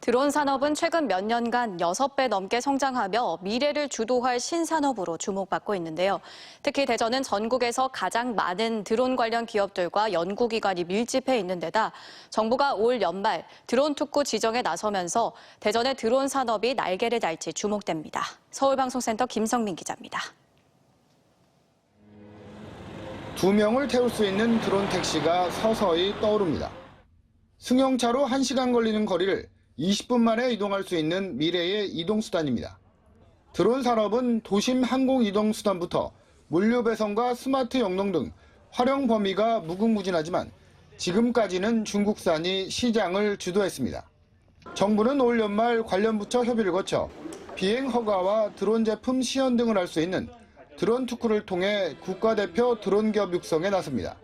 드론 산업은 최근 몇 년간 6배 넘게 성장하며 미래를 주도할 신산업으로 주목받고 있는데요. 특히 대전은 전국에서 가장 많은 드론 관련 기업들과 연구기관이 밀집해 있는 데다 정부가 올 연말 드론 특구 지정에 나서면서 대전의 드론 산업이 날개를 달지 주목됩니다. 서울방송센터 김성민 기자입니다. 두 명을 태울 수 있는 드론 택시가 서서히 떠오릅니다. 승용차로 1시간 걸리는 거리를 20분 만에 이동할 수 있는 미래의 이동수단입니다. 드론 산업은 도심 항공 이동수단부터 물류 배송과 스마트 영농 등 활용 범위가 무궁무진하지만 지금까지는 중국산이 시장을 주도했습니다. 정부는 올 연말 관련 부처 협의를 거쳐 비행 허가와 드론 제품 시연 등을 할 수 있는 드론 특구를 통해 국가대표 드론 기업 육성에 나섭니다.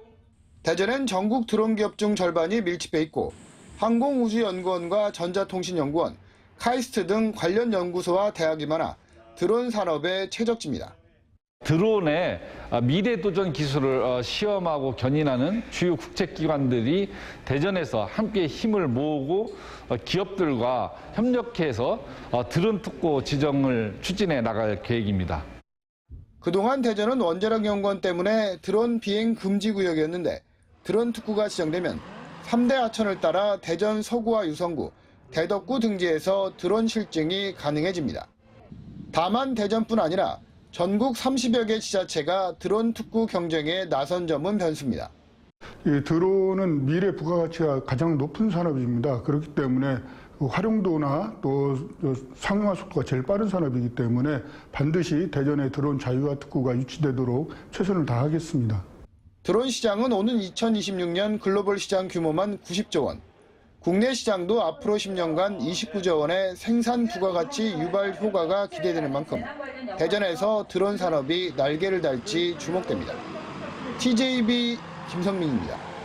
대전엔 전국 드론 기업 중 절반이 밀집해 있고 항공우주연구원과 전자통신연구원, 카이스트 등 관련 연구소와 대학이 많아 드론 산업의 최적지입니다. 드론의 미래 도전 기술을 어, 시험하고 견인하는 주요 국제기관들이 대전에서 함께 힘을 모으고 어, 기업들과 협력해서 어, 드론 특구 지정을 추진해 나갈 계획입니다. 그동안 대전은 원자력 연구원 때문에 드론 비행 금지 구역이었는데 드론 특구가 지정되면 3대 하천을 따라 대전 서구와 유성구, 대덕구 등지에서 드론 실증이 가능해집니다. 다만 대전뿐 아니라 전국 30여 개 지자체가 드론 특구 경쟁에 나선 점은 변수입니다. 이 드론은 미래 부가가치가 가장 높은 산업입니다. 그렇기 때문에 그 활용도나 또 상용화 속도가 제일 빠른 산업이기 때문에 반드시 대전의 드론 자유화 특구가 유치되도록 최선을 다하겠습니다. 드론 시장은 오는 2026년 글로벌 시장 규모만 90조 원, 국내 시장도 앞으로 10년간 29조 원의 생산 부가가치 유발 효과가 기대되는 만큼 대전에서 드론 산업이 날개를 달지 주목됩니다. TJB 김성민입니다.